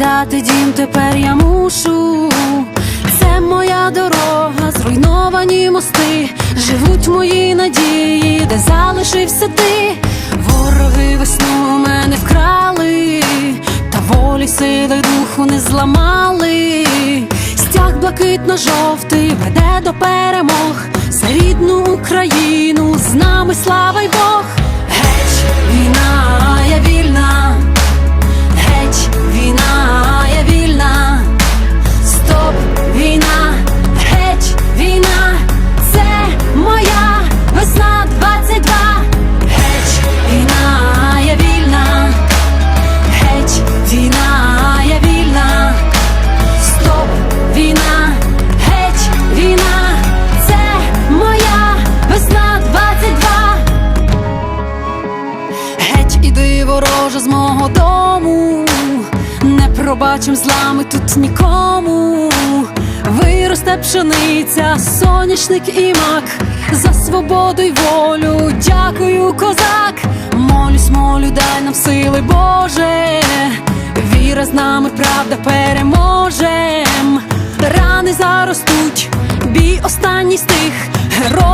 Свою дати дім тепер я мушу. Це моя дорога, зруйновані мости, живуть мої надії, де залишився ти. Вороги весну мене вкрали, та волі сили духу не зламали. Стяг блакитно-жовтий веде до перемог за рідну Україну, іди вороже з мого дому, не пробачим злами тут нікому. Виросте пшениця, соняшник і мак, за свободу й волю. Дякую, козак. Молюсь, молю, дай нам сили, Боже. Віра з нами, правда переможем. Рани заростуть, бій останній стих. Герої